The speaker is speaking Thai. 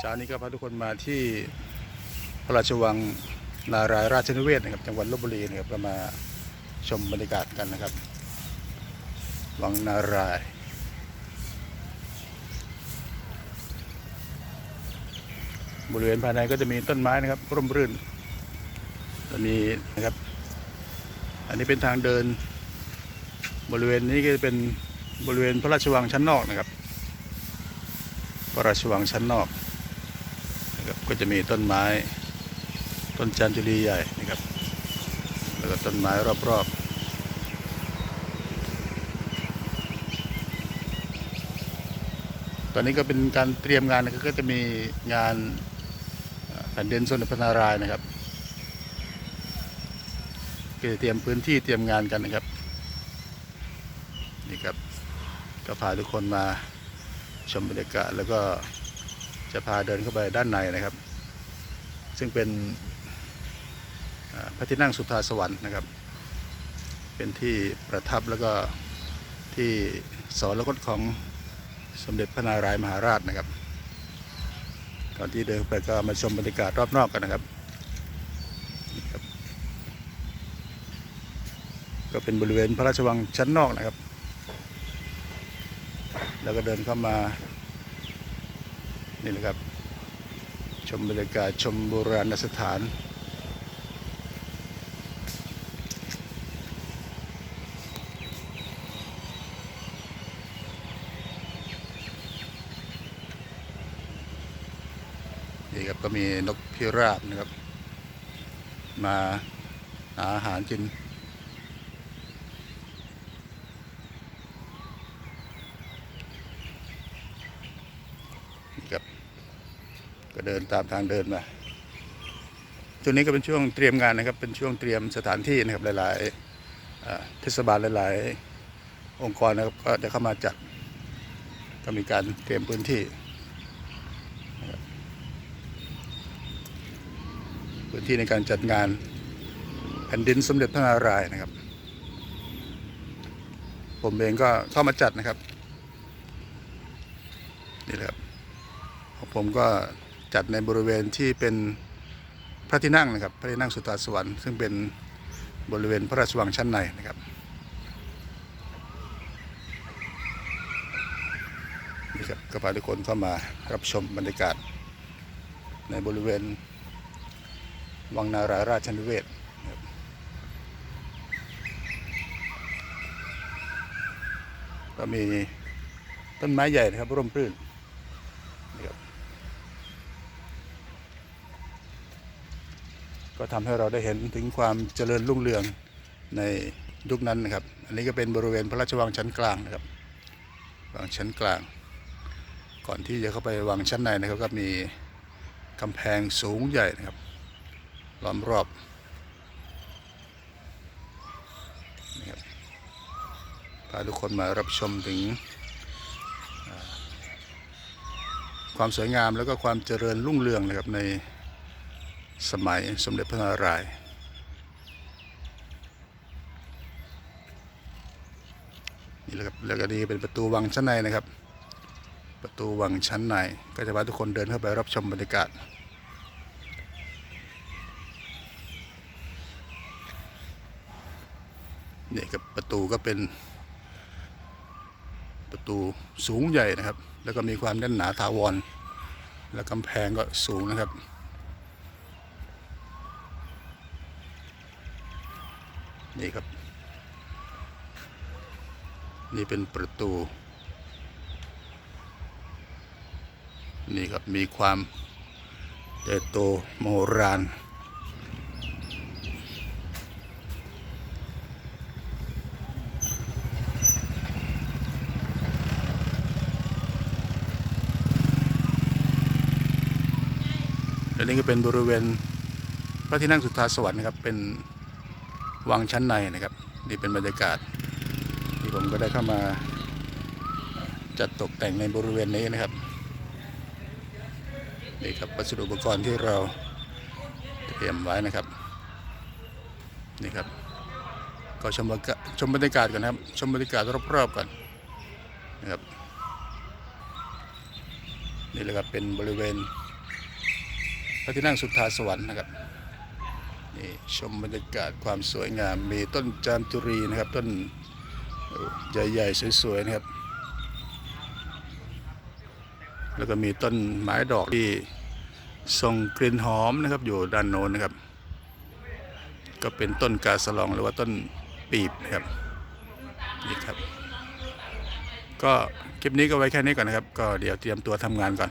เช้านี้ก็พาทุกคนมาที่พระราชวังนารายราชนิเวศนะครับจังหวัดลบบุรีนะครับก็มาชมบรรยากาศกันนะครับ วังนารายบริเวณภายในก็จะมีต้นไม้นะครับร่มรื่นตอนนี้นะครับ อันนี้เป็นทางเดิน บริเวณนี้ก็จะเป็นบริเวณพระราชวังชั้นนอกนะครับ พระราชวังชั้นนอก นะครับก็จะมีต้นไม้ ต้นจามจุรีใหญ่นะครับแล้วก็ต้นไม้รอบๆตอนนี้ก็เป็นการเตรียมงานนะก็จะมีงานแผ่นดินสมเด็จพนารายนะครับก็จะเตรียมพื้นที่เตรียมงานกันนะครับนี่ครับก็พาทุกคนมาชมบรรยากาศแล้วก็ จะพาเดินเข้าไปด้านในนะครับ ซึ่งเป็นพระที่นั่งสุธาสวรรค์นะครับ เป็นที่ประทับแล้วก็ที่สอนละกฎของสมเด็จพระนารายมหาราชนะครับก่อนที่เดินไปก็มาชมบรรยากาศรอบนอกกันนะครับ ก็เป็นบริเวณพระราชวังชั้นนอกนะครับ แล้วก็เดินเข้ามา นี่นะครับ ชมบรรยากาศชมโบราณสถาน นี่ครับก็มีนกพิราบนะครับ มาหาอาหารกินนี่ครับ ก็เดินตามทางเดินมาช่วงนี้ก็เป็นช่วงเตรียมงานนะครับ เป็นช่วงเตรียมสถานที่นะครับหลายๆเทศบาลหลาย ๆ องค์กรนะครับก็จะเข้ามาจัดก็มีการเตรียมพื้นที่ พื้นที่ในการจัดงานแผ่นดินสมเด็จพระนารายณ์นะครับ ผมเองก็เข้ามาจัดนะครับนี่แหละครับผมก็ จัดในบริเวณที่เป็นพระที่นั่งนะครับ พระที่นั่งสุตาสวรรค์ซึ่งเป็นบริเวณพระราชวังชั้นในนะครับนี่ครับก็พาทุกคนเข้ามารับชมบรรยากาศ ในบริเวณวังนารายราชนิเวศก็มีต้นไม้ใหญ่นะครับร่มรื่น นะครับ ก็ทำให้เราได้เห็นถึงความเจริญรุ่งเรืองในยุคนั้นนะครับ อันนี้ก็เป็นบริเวณพระราชวังชั้นกลางนะครับ วังชั้นกลาง ก่อนที่จะเข้าไปวังชั้นในนะครับก็มีกำแพงสูงใหญ่นะครับล้อมรอบนะครับพาทุกคนมารับชมถึงความสวยงามแล้วก็ความเจริญรุ่งเรืองนะครับใน สมัยสมเด็จพระนารายณ์นี่แหละครับแล้วก็นี่เป็นประตูวังชั้นในนะครับ ประตูวังชั้นในก็จะพาทุกคนเดินเข้าไปรับชมบรรยากาศเนี่ครับประตูก็เป็นประตูสูงใหญ่นะครับ แล้วก็มีความแน่นหนาถาวร แล้วกำแพงก็สูงนะครับ นี่ครับ นี่เป็นประตู นี่ครับมีความใหญ่โตโหฬารและนี่ก็เป็นบริเวณพระที่นั่งสุทธาสวรรค์นะครับเป็น วังชั้นในนะครับ นี่เป็นบรรยากาศ ที่ผมก็ได้เข้ามาจัดตกแต่งในบริเวณนี้นะครับนี่ครับวัสดุอุปกรณ์ที่เราเตรียมไว้นะครับนี่ครับ ก็ชมบรรยากาศชมบรรยากาศกันนครับ ชมบรรยากาศรอบๆกันนะครับนี่แหละครับเป็นบริเวณพระที่นั่งสุทธาสวรรค์นะครับ นี่ชมบรรยากาศความสวยงาม มีต้นจามจุรีนะครับ ต้นใหญ่ๆสวยๆนะครับ แล้วก็มีต้นไม้ดอกที่ส่งกลิ่นหอมนะครับ อยู่ด้านโน้นนะครับ ก็เป็นต้นกาสลองหรือว่าต้นปีบนะครับนี่ครับ ก็คลิปนี้ก็ไว้แค่นี้ก่อนนะครับ ก็เดี๋ยวเตรียมตัวทำงานก่อน